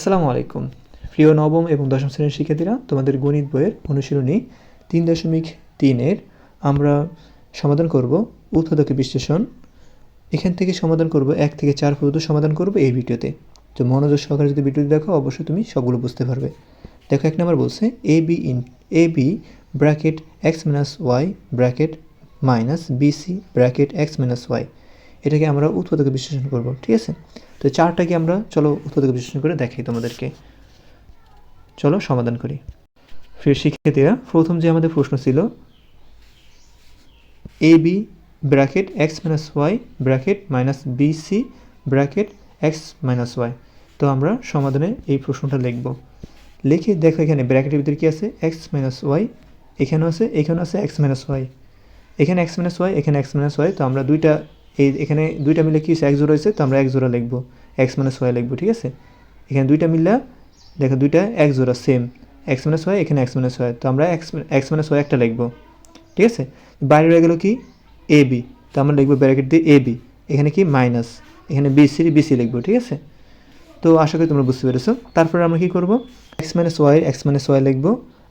আসসালামু আলাইকুম। প্রিয় নবম এবং দশম শ্রেণির শিক্ষার্থীরা, তোমাদের গণিত বইয়ের অনুশীলনী তিন দশমিক তিনের আমরা সমাধান করব উৎপাদকে বিশ্লেষণ। এখান থেকে সমাধান করব এক থেকে চার পর্যন্ত সমাধান করব এই ভিডিওতে। তো মনোযোগ সহকারে যদি ভিডিওটি দেখো, অবশ্যই তুমি সবগুলো বুঝতে পারবে। দেখো, এক নম্বর বলছে A B in A B bracket X minus Y bracket minus BC bracket X minus Y এটাকে আমরা উৎপাদকে বিশ্লেষণ করব, ঠিক আছে? তো চারটাকে আমরা, চলো উৎপাদক বিশ্লেষণ করে দেখাই তোমাদেরকে। চলো সমাধান করি। ফের শিক্ষার্থীরা, প্রথম যে আমাদের প্রশ্ন ছিল, A B bracket X minus Y bracket minus B C bracket X minus Y. তো আমরা সমাধানে এই প্রশ্নটা লিখব। লিখে দেখো এখানে, ব্র্যাকেটের ভিতরে কী আছে? এক্স মাইনাস ওয়াই, এখানেও আছে এখানেও আছে এক্স মাইনাস ওয়াই। এখানে এক্স মাইনাস ওয়াই, এখানে এক্স মাইনাস ওয়াই, তো আমরা দুইটা এই এখানে দুইটা মিলে কি এক জোড়া হয়েছে, তো আমরা এক জোড়া লিখব। এক্স মাইনাস ওয়াই লিখব, ঠিক আছে? এখানে দুইটা মিললে, দেখো দুইটা এক জোড়া সেম এক্স মাইনাস ওয়াই এখানে এক্স মাইনাস ওয়াই তো আমরা এক্স এক্স মাইনাস ওয়াই একটা লিখব, ঠিক আছে? বাইরে রয়ে গেলো কি? এ বি তো আমরা লিখব ব্র্যাকেট দিয়ে এ বি এখানে কি? মাইনাস এখানে বিসি বিসি লিখব, ঠিক আছে? তো আশা করি তোমরা বুঝতে পেরেছ। তারপরে আমরা কি করব? X minus Y X minus Y লিখব।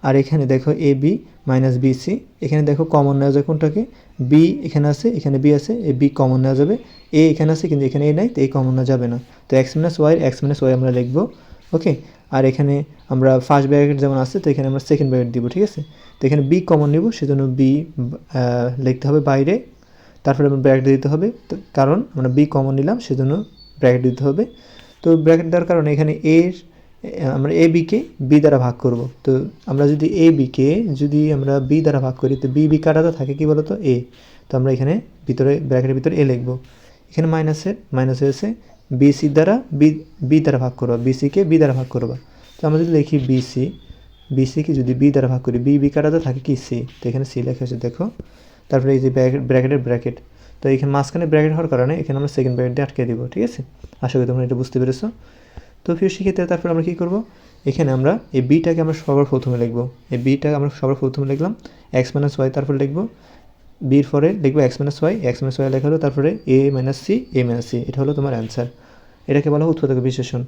আর এখানে দেখো এ বি মাইনাস বিসি এখানে দেখো কমন নেওয়া যায় কোনটাকে? বি এখানে আছে, এখানে বি আছে এ বি কমন নেওয়া যাবে। এ এখানে আছে, কিন্তু এখানে এ নাই, তো এই কমন নেওয়া যাবে না। তো X minus Y X minus Y আমরা লিখব ওকে আর এখানে আমরা ফার্স্ট ব্র্যাকেট যেমন আছে, তো এখানে আমরা সেকেন্ড ব্র্যাকেট দিব, ঠিক আছে? তো এখানে বি কমন নিব, সেজন্য বি লিখতে হবে বাইরে। তারপরে আমরা ব্র্যাকেট দিতে হবে কারণ আমরা বি কমন নিলাম, সেজন্য ব্র্যাকেট দিতে হবে। তো ব্র্যাকেট দেওয়ার কারণে এখানে এর আমরা এ বিকে বি দ্বারা ভাগ করব। তো আমরা যদি এ বিকে যদি আমরা বি দ্বারা ভাগ করি, তো বি বি কাটাতে থাকে কি বলতো? এ তো আমরা এখানে ভিতরে, ব্র্যাকেটের ভিতরে এ লিখব। এখানে মাইনাসের মাইনাস হয়েছে বিসি দ্বারা বি বি দ্বারা ভাগ করবা। বিসিকে বি দ্বারা ভাগ করবা। তো আমরা যদি লিখি বিসি বিসিকে যদি বি দ্বারা ভাগ করি বি বি কাটাতে থাকে কি? সি তো এখানে সি লেখা হয়েছে দেখো। তারপরে এই যে ব্র্যাকেট, ব্র্যাকেটের ব্র্যাকেট। তো এখানে মাঝখানে ব্র্যাকেট হওয়ার কারণে এখানে আমরা সেকেন্ড ব্র্যাকেট দিয়ে আটকে দিব, ঠিক আছে? আশা করি তোমরা এটা বুঝতে পেরেছ। তো প্রিয় শিক্ষার্থীরা, তারপর আমরা কী করব? এখানে আমরা এই বিটাকে আমরা সবার প্রথমে লিখব। এই বিটাকে আমরা সবার প্রথমে লিখলাম এক্স মাইনাস ওয়াই তারপর লিখব। বির পরে লিখব X minus Y X minus Y লেখা হলো, তারপরে A minus C A minus C এটা হলো তোমার অ্যান্সার এটাকে বলা হয় উৎপাদক বিশেষণ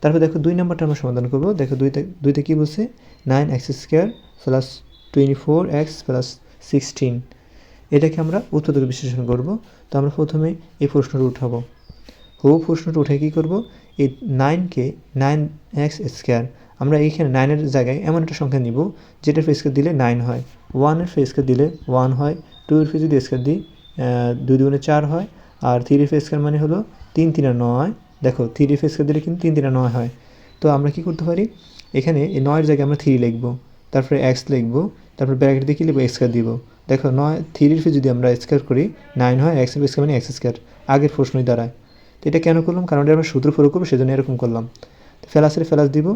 তারপর দেখো দুই নম্বরটা আমরা সমাধান করব। দেখো দুইতে দুইতে কী বলছে? Nine X square plus twenty four X plus sixteen এটাকে আমরা উৎপাদক বিশ্লেষণ করব। তো আমরা প্রথমে এই প্রশ্নটা উঠাবো। হু প্রশ্নটা উঠে কী করব? এই নাইনকে নাইন এক্স স্কোয়ার আমরা এইখানে নাইনের জায়গায় এমন একটা সংখ্যা নিব, যেটার ফেসকে দিলে নাইন হয়। ওয়ানের ফেসকে দিলে ওয়ান হয় টু এর ফেস যদি স্কোয়ার দিই দুই দুগুণে চার হয়, আর থ্রি ফেস স্কোয়ার মানে হলো তিন তিনে নয়। দেখো থ্রি ফেস স্কোয়ার দিলে কিন্তু তিন তিনে নয় হয়। তো আমরা কি করতে পারি? এখানে এই নয়ের জায়গায় আমরা থ্রি লিখব, তারপরে এক্স লিখব, তারপরে ব্র্যাকেট দিয়ে কী লিখব? স্কোয়ার দিব। দেখো, নয় থ্রির ফেস যদি আমরা স্কোয়ার করি নাইন হয় এক্স স্কোয়ার মানে এক্স স্কোয়ার আগের প্রশ্নই দাঁড়ায়। তো এটা কেন করলাম? কারণ এটা আমরা সূত্র প্রয়োগ করব, সেজন্য এরকম করলাম। তো ফেলাসের ফেলাস দিব।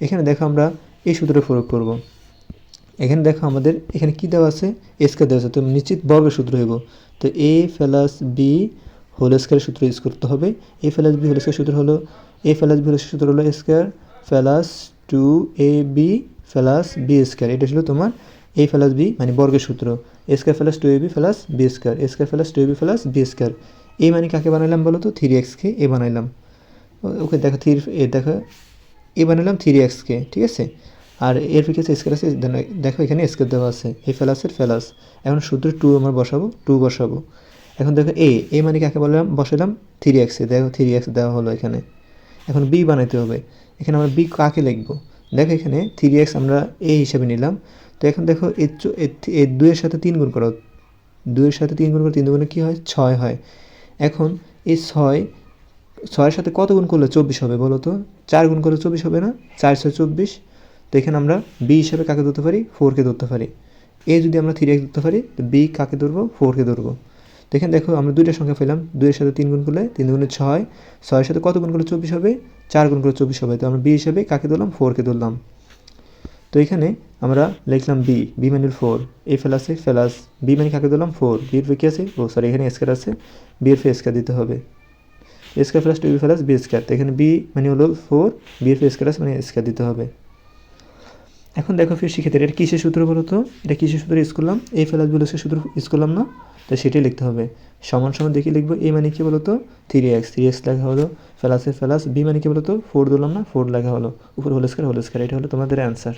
এখানে দেখো আমরা এই সূত্রটা প্রয়োগ করব। এখানে দেখো আমাদের এখানে কী দেওয়া আছে? স্কোয়ার দেওয়া আছে। তো নিশ্চিত বর্গের সূত্র হইব। তো এ ফেলাস বি হোল স্কোয়ারের সূত্র ইউজ করতে হবে। A plus B whole square সূত্র হলো এ ফেলাস বি হোল সূত্র হলো square plus two A B plus B square এটা ছিল তোমার এ ফেলাস বি মানে বর্গের সূত্র। Square plus two A B plus B square square plus two A B plus B square A মানে কাকে বানাইলাম বলো তো? থ্রি এক্সকে এ বানাইলাম। ওকে, দেখো থ্রি এ দেখো এ বানাইলাম থ্রি এক্সকে ঠিক আছে? আর এর ফিকে স্কোয়ার আছে, দেখো এখানে স্কোয়ার দেওয়া আছে। এই ফেলাসের ফেলাস এখন শুধু টু আমরা বসাবো টু বসাবো। এখন দেখো এ এ মানে কাকে বললাম? বসালাম থ্রি এক্সে দেখো থ্রি এক্স দেওয়া হলো এখানে। এখন বি বানাইতে হবে। এখানে আমরা বি কাকে লিখব? দেখো এখানে থ্রি এক্স আমরা এ হিসাবে নিলাম। তো এখন দেখো এর দুইয়ের সাথে তিন গুণ করো। দুইয়ের সাথে তিন গুণ করে তিন দুগুণে কী হয়? ছয় হয়। এখন এই ছয়, ছয়ের সাথে কত গুণ করলে চব্বিশ হবে বলো তো? চার গুণ করলে চব্বিশ হবে না? চার ছয় চব্বিশ। তো এখানে আমরা বি হিসাবে কাকে ধরতে পারি? ফোরকে ধরতে পারি। এ যদি আমরা থ্রি এক্স ধরতে পারি, তো বি কাকে ধরবো? ফোরকে ধরবো। তো এখানে দেখো, আমরা দুইটা সংখ্যা পেলাম। দুইয়ের সাথে তিন গুণ করলে তিন গুণে ছয়। ছয়ের সাথে কত গুণ করলে চব্বিশ হবে? চার গুণ করলে চব্বিশ হবে। তো আমরা বি হিসাবে কাকে ধরলাম? ফোরকে ধরলাম। তো এখানে আমরা লিখলাম বি বি মানে ফোর এ ফেলাসে ফেলাস বি মানে কাকে দিলাম? ফোর বির ফে কি আছে? ও সরি এখানে স্কোয়ার আছে বি এর ফে স্কোয়ার দিতে হবে। Square plus two B plus B square তো এখানে বি মানে হলো ফোর বি এর স্কোয়ার আছে মানে স্কোয়ার দিতে হবে। এখন দেখো ফির শিক্ষার্থীরা এটা কিসের সূত্র বলো তো? এটা কিসের সূত্র? ইউজ করলাম। এই ফেলাস বলে সে সূত্র ইউজ করলাম না, তো সেটাই লিখতে হবে। সমান সমান দেখে লিখব এ মানে কি বলো তো? থ্রি এক্স থ্রি এক্স লেখা হলো ফেলাসে ফেলাস বি মানে কি বলো তো? ফোর দিলাম না ফোর লেখা হলো। উপর হোল স্কোয়ার হোল স্কোয়ার এটা হলো তোমাদের অ্যান্সার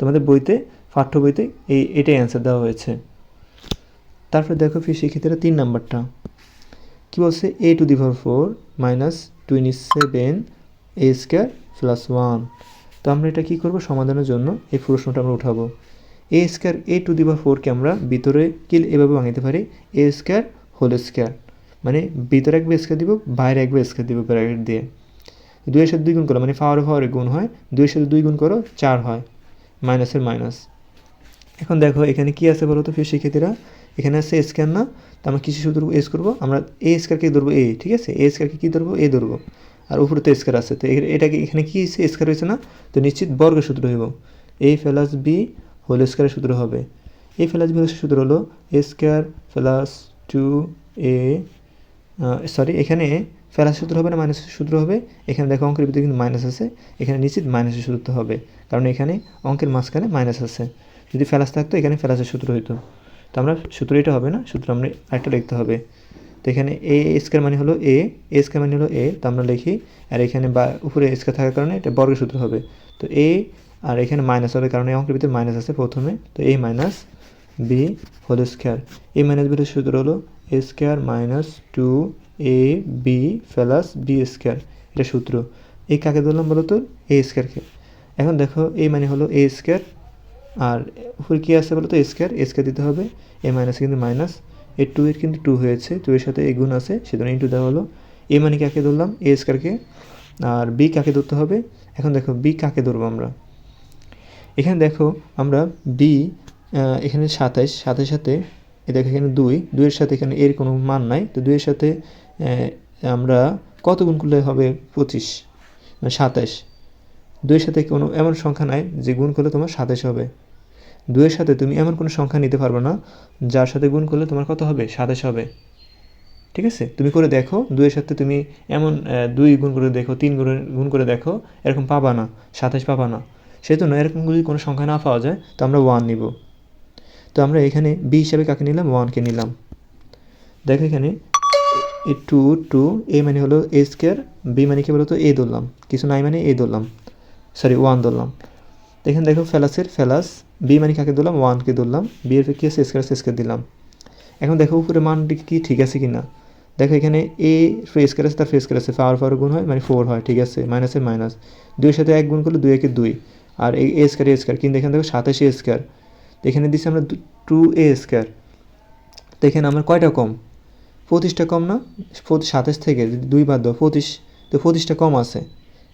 তোমাদের বইতে, পাঠ্য বইতে এই এটাই অ্যান্সার দেওয়া হয়েছে। তারপরে দেখো ফির শিক্ষার্থীরা তিন নাম্বারটা। কী বলছে? A to the power four minus twenty seven A square plus one তো আমরা এটা কী করব? সমাধানের জন্য এই প্রশ্নটা আমরা উঠাবো। এ স্কোয়ার এ টু দি পাওয়ার ফোরকে আমরা ভিতরে কি এভাবে ভাঙাতে পারি? এ স্কোয়ার হোল স্কোয়ার মানে ভিতরে একবার স্কোয়ার দিব, বাইরে একবার স্কোয়ার দিব ব্র্যাকেট দিয়ে। দুইয়ের সাথে দুই গুণ করো মানে পাওয়ারে পাওয়ারে গুণ হয়। দুইয়ের সাথে দুই গুণ করো, চার হয়। মাইনাসের মাইনাস। এখন দেখো, এখানে কি আছে বলো তো ফির শিক্ষার্থীরা? এখানে আছে স্কোয়ার না? তো আমরা কিছু সূত্র এস করব। আমরা এ স্কোয়ারকে ধরবো এ ঠিক আছে? এ স্কোয়ারকে কী ধরবো? এ ধরবো। আর উপরে তো স্কোয়ার আছে। তো এটাকে এখানে কি স্কোয়ার হয়েছে না? তো নিশ্চিত বর্গের সূত্র হইব। এ প্লাস বি হোল স্কোয়ারের সূত্র হবে। এ প্লাস বি হোল সূত্র হলো A square plus two A sorry এখানে ফেলাস সূত্র হবে না মাইনাসের সূত্র হবে। এখানে দেখো অঙ্কের ভিতরে কিন্তু মাইনাস আছে। এখানে নিশ্চিত মাইনাসের সূত্র হবে। কারণ এখানে অঙ্কের মাঝখানে মাইনাস আছে। যদি ফেলাস থাকতো, এখানে ফেলাসের সূত্র হইতো। তো আমরা সূত্র এটা হবে না, সূত্র আমরা আরেকটা লিখতে হবে। তো এখানে এ স্কোয়ার মানে হলো এ এ স্কোয়ার মানে হলো এ তো আমরা লিখি, আর এখানে বা উপরে স্কোয়ার থাকার কারণে এটা বর্গের সূত্র হবে। তো এ আর এখানে মাইনাস হবে, কারণ এই অঙ্কের ভিতরে মাইনাস আছে প্রথমে। তো A minus B whole square A minus বির সূত্র হলো A square minus two A B plus B square এটা সূত্র। এই কাকে ধরলাম বলো তো? এ স্কোয়ারকে এখন দেখো এ মানে হলো এ স্কোয়ার আর উপরে কী আছে বলো তো? স্কোয়ার স্কোয়ার দিতে হবে। এ মাইনাস কিন্তু মাইনাস এ টু এর কিন্তু টু হয়েছে টু এর সাথে এ গুণ আছে, সেজন্য ইন্টু দেওয়া হলো। এ মানে কাকে ধরলাম? এ স্কোয়ারকে আর বি কাকে ধরতে হবে? এখন দেখো বি কাকে ধরবো আমরা? এখানে দেখো, আমরা বি এখানে সাতাইশ সাথে সাথে এ দেখো এখানে দুই, দুইয়ের সাথে এখানে এর কোনো মান নাই, তো দুইয়ের সাথে আমরা কত গুণ করলে হবে পঁচিশ? মানে সাতাইশ দুইয়ের সাথে কোনো এমন সংখ্যা নাই যে গুণ করলে তোমার সাতাইশ হবে। দুইয়ের সাথে তুমি এমন কোনো সংখ্যা নিতে পারবে না, যার সাথে গুণ করলে তোমার কত হবে? সাতাশ হবে। ঠিক আছে? তুমি করে দেখো, দুইয়ের সাথে তুমি এমন দুই গুণ করে দেখো, তিন গুণ গুণ করে দেখো, এরকম পাবা না, সাতাশ পাবা না। সেজন্য এরকম যদি কোনো সংখ্যা না পাওয়া যায়, তো আমরা ওয়ান নিব। তো আমরা এখানে বি হিসাবে কাকে নিলাম? ওয়ানকে নিলাম। দেখো এখানে এ টু টু এ মানে হলো এ স্কোয়ার বি মানে কি বলতো? এ ধরলাম। কিছু নাই মানে এ ধরলাম। সরি ওয়ান ধরলাম। এখানে দেখো ফেলাসের ফেলাস বি মানে কাকে ধরলাম? ওয়ানকে ধরলাম। বি এর কি আছে স্কোয়ার স্কোয়ার দিলাম। এখন দেখো উপরে মানটি কি ঠিক আছে কি না দেখো এখানে এ ফ্রেস করে আছে, তার ফ্রেস করে আছে। পাওয়ার পাওয়ার গুণ হয় মানে ফোর হয়, ঠিক আছে? মাইনাসের মাইনাস দুইয়ের সাথে এক গুণ করলে দুই একে দুই। আর এ স্কোয়ার এ স্কোয়ার কিন্তু এখানে দেখো সাতাশে স্কোয়ার এখানে দিচ্ছি আমরা টু এ স্কোয়ার তো এখানে আমার কয়টা কম? পঁচিশটা কম না? সাতাশ থেকে যদি দুই বাদ দাও, পঁচিশ, তো পঁচিশটা কম আছে।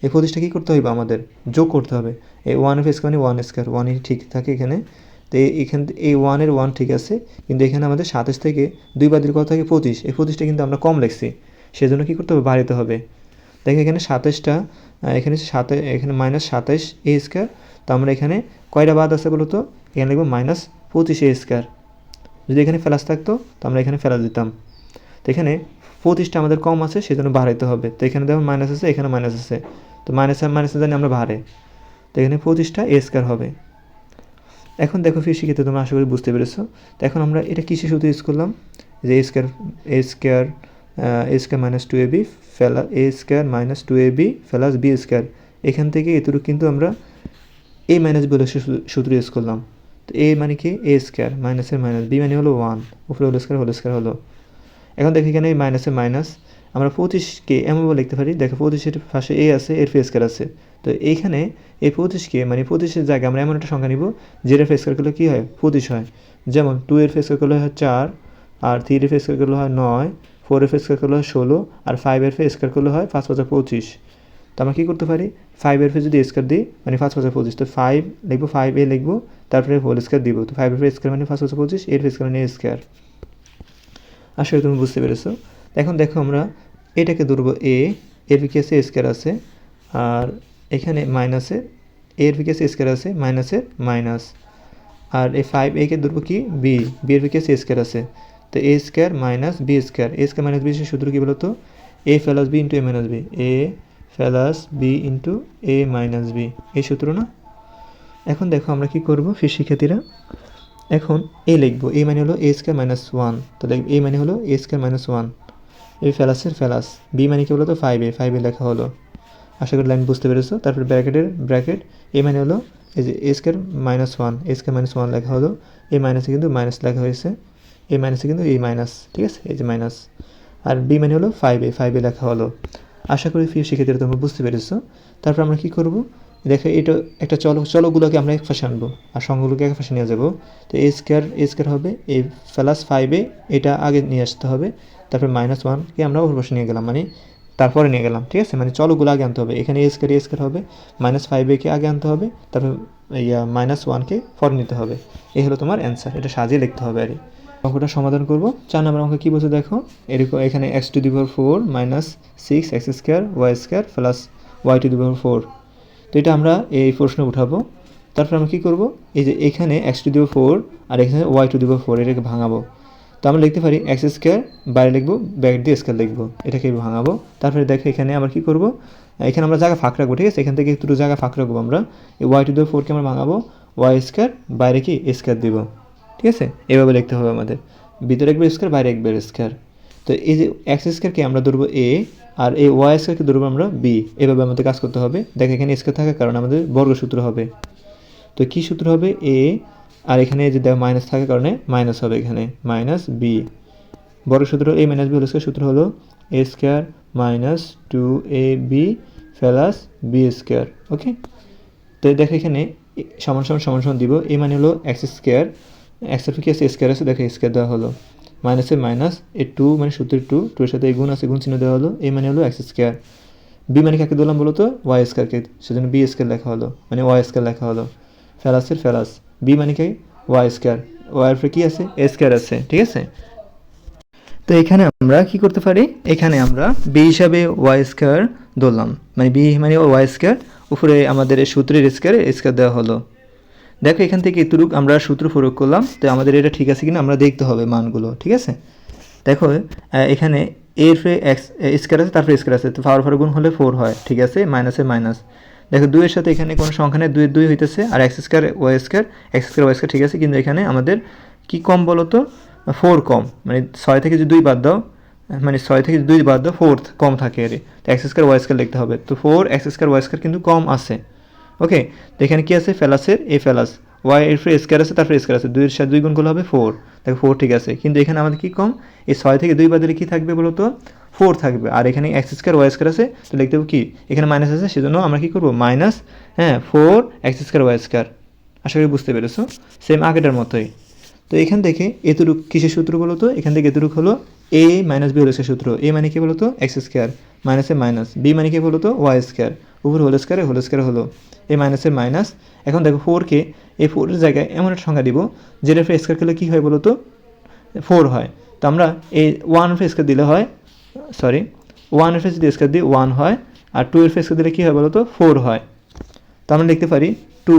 এই পঁচিশটা কী করতে হবে আমাদের? যোগ করতে হবে। এই ওয়ান এফ স্কোয়ার মানে ওয়ান স্কোয়ার ওয়ানই ঠিক থাকে এখানে। তো এখান এই ওয়ানের ওয়ান ঠিক আছে, কিন্তু এখানে আমাদের সাতাশ থেকে দুই বাদের কত থাকে? পঁচিশ। এই পঁচিশটা কিন্তু আমরা কম লিখছি। সেজন্য কী করতে হবে? বাড়াতে হবে। দেখো এখানে সাতাশটা এখানে সাতাশ, এখানে মাইনাস সাতাশ এ স্কোয়ার তো আমরা এখানে কয়টা বাদ আছে বলতো? এখানে লিখব মাইনাস পঁচিশে স্কোয়ার যদি এখানে ফেলাস থাকতো, তো আমরা এখানে ফেলাস দিতাম। তো এখানে পঁচিশটা আমাদের কম আছে, সেজন্য বাড়াইতে হবে। তো এখানে দেখো মাইনাস আছে, এখানে মাইনাস আছে। তো মাইনাস আর মাইনাসে জানি আমরা বাড়ে। তো এখানে পঁচিশটা এ স্কোয়ার হবে। এখন দেখো ফির শিখিতে তোমরা আশা করি বুঝতে পেরেছ। তো এখন আমরা এটা কিসে শুধু ইউজ করলাম? যে A square A square A square minus two A B plus A square minus two A B plus B square এখান থেকে এতটুকু কিন্তু আমরা এ মাইনাস বলে সূত্র ইউজ করলাম। তো এ মানে কি? এ স্কোয়ার মাইনাসের মাইনাস বি মানে হলো ওয়ান উপরে হোল স্কোয়ার হোল স্কোয়ার হলো। এখন দেখো এখানে মাইনাসের মাইনাস আমরা পঁচিশকে এমনভাবে লিখতে পারি। দেখো পঁচিশের পাশে এ আছে, এর ফেস স্কোয়ার আছে। তো এইখানে এই পঁচিশকে মানে পঁচিশের জায়গায় আমরা এমন একটা সংখ্যা নিব, যেটা ফেস স্কোয়ার করলে কী হয়? পঁচিশ হয়। যেমন টু এর ফেস স্কোয়ার করলে হয় চার, আর থ্রি এর ফেস স্কোয়ার করলে হয় নয় ফোর এর ফেস স্কোয়ার করলে হয় ষোলো, আর ফাইভ এর স্কোয়ার করলে হয় পাঁচ পাঁচা পঁচিশ। তো আমরা কী করতে পারি? ফাইভের ফেস যদি স্কোয়ার দিই মানে পাঁচ পাঁচা পঁচিশ, তো ফাইভ লিখব ফাইভ এ লিখব, তারপরে হোল স্কোয়ার দিব। তো ফাইভের ফেস স্কোয়ার মানে পাঁচ পাঁচা পঁচিশ এর স্কোয়ার মানে স্কোয়ার আসলে তুমি বুঝতে পেরেছ? এখন দেখো আমরা এটাকে ধরবো এ এর বিকেসে স্কোয়ার আছে? আর এখানে মাইনাসে এর বিকেসে স্কোয়ার আছে? মাইনাসের মাইনাস আর এই ফাইভ একে ধরবো কি? বি বি এর বিকেসে স্কোয়ার আছে? তো A square minus B square A square minus B সূত্র কী বলতো? A plus B into A minus B A plus B into A minus B এই সূত্র না? এখন দেখো আমরা কি করব? ফির শিক্ষার্থীরা এখন এ লিখব। এ মানে হলো এ স্কোয়ার মাইনাস ওয়ান তাহলে এ মানে হলো এ স্কোয়ার মাইনাস ওয়ান এই ফেলাসের ফেলাস। বি মানে কি বলো তো? ফাইভ এ। ফাইভ এ লেখা হলো। আশা করি লাইন বুঝতে পেরেছ। তারপর ব্র্যাকেটের ব্র্যাকেট। এ মানে হলো এই যে A square minus one A square minus one লেখা হলো। এ মাইনাসে কিন্তু মাইনাস লেখা হয়েছে। এ মাইনাসে কিন্তু এই মাইনাস ঠিক আছে? এই যে মাইনাস আর বি মানে হলো ফাইভ এ। ফাইভ এ লেখা হলো। আশা করি ফির শিক্ষার্থীরা তোমরা বুঝতে পেরেছ। তারপর আমরা কি করব? দেখো, এটা একটা চলো চলকগুলোকে আমরা এক পাশে আনব আর সঙ্গগুলোকে এক পাশে নিয়ে যাব। তো এ স্কোয়ার এ স্কোয়ার হবে এই প্লাস ফাইভে এটা আগে নিয়ে আসতে হবে। তারপর মাইনাস ওয়ানকে আমরা ওর পাশে নিয়ে গেলাম মানে তারপরে নিয়ে গেলাম, ঠিক আছে? মানে চলগুলো আগে আনতে হবে। এখানে এ স্কোয়ার এ স্কোয়ার হবে মাইনাস ফাইভ একে আগে আনতে হবে, তারপর ইয়া মাইনাস ওয়ানকে পরে নিতে হবে। এই হলো তোমার অ্যান্সার এটা সাজিয়ে লিখতে হবে আর। অঙ্কটা সমাধান করব। চার নম্বর অঙ্ক কী বলছে দেখো? এরকম এখানে X to the power four minus six X square Y square plus Y to the power four তো এটা আমরা এই প্রশ্ন উঠাবো। তারপর আমরা কী করব? এই যে এখানে X to the power four আর এখানে Y to the power four এটাকে ভাঙাবো। তো আমরা লিখতে পারি এক্স স্কোয়ার বাইরে লিখব ব্যাকেট দিয়ে স্কোয়ার লিখব, এটাকে ভাঙাবো। তারপরে দেখো এখানে আমরা কী করব? এখানে আমরা জায়গা ফাঁক রাখব, ঠিক আছে? এখান থেকে একটু জায়গা ফাঁক রাখব আমরা। এই ওয়াই টু দি ফোরকে আমরা ভাঙাবো ওয়াই স্কোয়ার বাইরে কি? স্কোয়ার দিব। ঠিক আছে? এভাবে লিখতে হবে আমাদের। ভিতরে একবার স্কোয়ার বাইরে একবার স্কোয়ার তো এই যে এক্স স্কোয়ারকে আমরা ধরবো এ আর এই ওয়াই স্কোয়ারকে ধরবো আমরা বি এভাবে আমাদের কাজ করতে হবে। দেখ, এখানে স্কোয়ার থাকার কারণে আমাদের বর্গসূত্র হবে। তো কি সূত্র হবে? এ আর এখানে যে দেখো মাইনাস থাকার কারণে মাইনাস হবে এখানে। মাইনাস বি বড় সূত্র A minus B whole square সূত্র হলো A square minus two A B plus B square okay তো দেখো, এখানে সমান সমান সমান সমান দিব। এ মানে হলো এক্স স্কোয়ার এক্সের কি আছে? স্কোয়ার আছে? দেখো স্কোয়ার দেওয়া হলো। মাইনাসে মাইনাস এ টু মানে সূত্রের টু টু সাথে এই গুণ আছে, গুণ চিহ্ন দেওয়া হলো। এ মানে হলো এক্স স্কোয়ার বি মানে কাকে দিলাম বলো তো? ওয়াই স্কোয়ারকে সেজন্য বি স্কোয়ার লেখা হলো। মানে ওয়াই স্কোয়ার লেখা হলো। ফেলাসের ফেলাস বি মানে কি? ওয়াই স্কোয়ার ওয়াই এর কি আছে? স্কোয়ার আছে। ঠিক আছে? তো এখানে আমরা কি করতে পারি? এখানে আমরা বি হিসাবে ওয়াই স্কোয়ার ধরলাম। মানে বি মানে ওয়াই স্কোয়ার উপরে আমাদের এই সূত্রের স্কোয়ার স্কোয়ার দেওয়া হলো। দেখো, এখান থেকে এতটুক আমরা সূত্র প্রয়োগ করলাম। তো আমাদের এটা ঠিক আছে কিনা আমরা দেখতে হবে মানগুলো, ঠিক আছে? দেখো এখানে এর ফে এক্স স্কোয়ার আছে, তারপরে স্কোয়ার আছে। তো পাওয়ার ফর গুণ হলে ফোর হয়, ঠিক আছে? মাইনাসে মাইনাস দেখো, দুইয়ের সাথে এখানে কোনো সংখ্যা নেই দুই দুই হইতেছে। আর X square Y square X square Y square ঠিক আছে? কিন্তু এখানে আমাদের কি কম বলো তো? ফোর কম। মানে ছয় থেকে যদি দুই বাদ দাও মানে ছয় থেকে দুই বাদ দাও ফোর কম থাকে এর। তো এক্স স্কোয়ার ওয়াই স্কোয়ার লিখতে হবে। তো four X square Y square কিন্তু কম আছে। ওকে তো এখানে কি আছে? ফেলাসের, এ ফেলাস। ওয়াই এর ফ্রে স্কোয়ার আছে তারপরে স্কোয়ার আছে। দুইয়ের সাথে দুই গুণ করলে হবে ফোর দেখো ফোর ঠিক আছে। কিন্তু এখানে আমাদের কি কম? এই ছয় থেকে দুই বাদে কি থাকবে বলো তো? ফোর থাকবে। আর এখানে এক্স স্কোয়ার ওয়াই স্কোয়ার আছে, তো লিখতে হবে কি? এখানে মাইনাস আছে, সেজন্য আমরা কি করব? মাইনাস হ্যাঁ four X square Y square আশা করি বুঝতে পেরেছ? সেম আগেটার মতোই। তো এখান থেকে এতটুক কিসের সূত্র বলো তো? এখান থেকে এতটুক হলো এ মাইনাস বি হোল সূত্র? এ মানে কি বলো তো? এক্স স্কোয়ার মাইনাসে মাইনাস বি মানে কি বলো তো? ওয়াই স্কোয়ার উপর হোল স্কোয়ারে হোল স্কোয়ার হলো এ মাইনাসের মাইনাস এখন দেখো ফোরকে এই ফোরের জায়গায় এমন একটা সংখ্যা দিব, যেটা ফ্রে স্কোয়ার করলে কী হয় বলো তো? ফোর হয়। তো আমরা এই ওয়ান ফ্রে স্কোয়ার দিলে হয় সরি ওয়ানের যদি স্কোয়ার দিই ওয়ান হয়, আর টু এর ফেস দিলে কী হয় বলো তো? ফোর হয়। তো আমরা লিখতে পারি two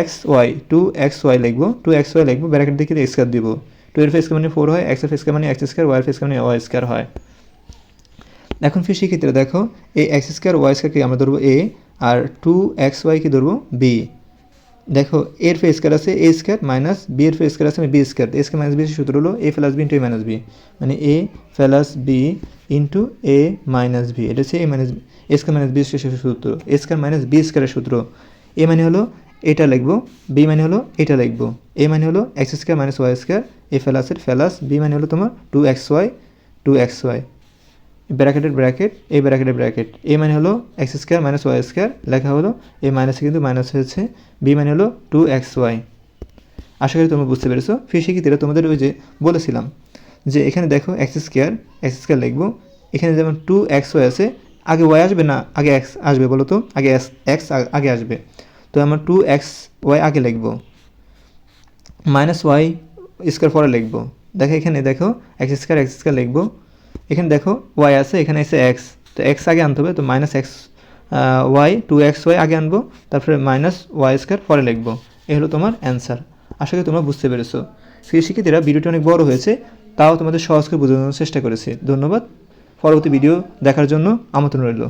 X Y two X Y লিখব টু এক্স ওয়াই লিখব ব্র্যাকেট দেখে স্কোয়ার দিব? টু এর ফেস মানে ফোর হয় এক্সের ফেস মানে এক্স স্কোয়ার ওয়াই এর ফেস মানে ওয়াই স্কোয়ার হয়। এখন ফির সেক্ষেত্রে দেখো এই এক্স স্কোয়ার ওয়াই স্কোয়ারকে আমরা ধরবো এ আর টু এক্স ওয়াইকে ধরবো বি দেখো, এর ফে স্কোয়ার আছে এ স্কোয়ার মাইনাস বি এর ফে স্কোয়ার আছে B square A square minus B সূত্র হলো A plus B into A minus B মানে A plus B into A minus B এটা হচ্ছে A minus A square minus B square সূত্র A square minus B স্কোয়ারের সূত্র। এ মানে হলো এটা লিখব বি মানে হলো এটা লিখব এ মানে হলো X square minus Y square A ফেলাসের plus B মানে হলো তোমার two X Y two X Y ব্র্যাকেটের ব্র্যাকেট, এই ব্র্যাকেটের ব্র্যাকেট। এ মানে হলো X square minus Y square, লেখা হলো এই মাইনাসে কিন্তু মাইনাস হয়েছে, বি মানে হলো টু এক্স ওয়াই। আশা করি তোমরা বুঝতে পেরেছ। ফির শিক্ষিতরা তোমাদের ওই যে বলেছিলাম যে এখানে দেখো এক্স স্কোয়ার এক্স স্কোয়ার লিখব, এখানে যেমন টু এক্স ওয়াই আছে, আগে ওয়াই আসবে না, আগে এক্স আসবে বলো তো? আগে এক্স এক্স আগে আসবে। তো আমার টু এক্স ওয়াই আগে লিখব, মাইনাস ওয়াই স্কোয়ার পরে লিখব। দেখো এখানে দেখো, এক্স স্কোয়ার এক্স স্কোয়ার লিখব এখানে দেখো ওয়াই আছে, এখানে এসে এক্স তো এক্স আগে আনতে হবে, তো minus X Y two X Y আগে আনব, তারপরে মাইনাস ওয়াই স্কোয়ার পরে লিখব। এ হলো তোমার অ্যান্সার আশা করি তোমরা বুঝতে পেরেছ। সেই শিক্ষিতেরা ভিডিওটি অনেক বড় হয়েছে, তাও তোমাদের সহজ করে বোঝানোর চেষ্টা করেছে। ধন্যবাদ। পরবর্তী ভিডিও দেখার জন্য আমন্ত্রণ রইল।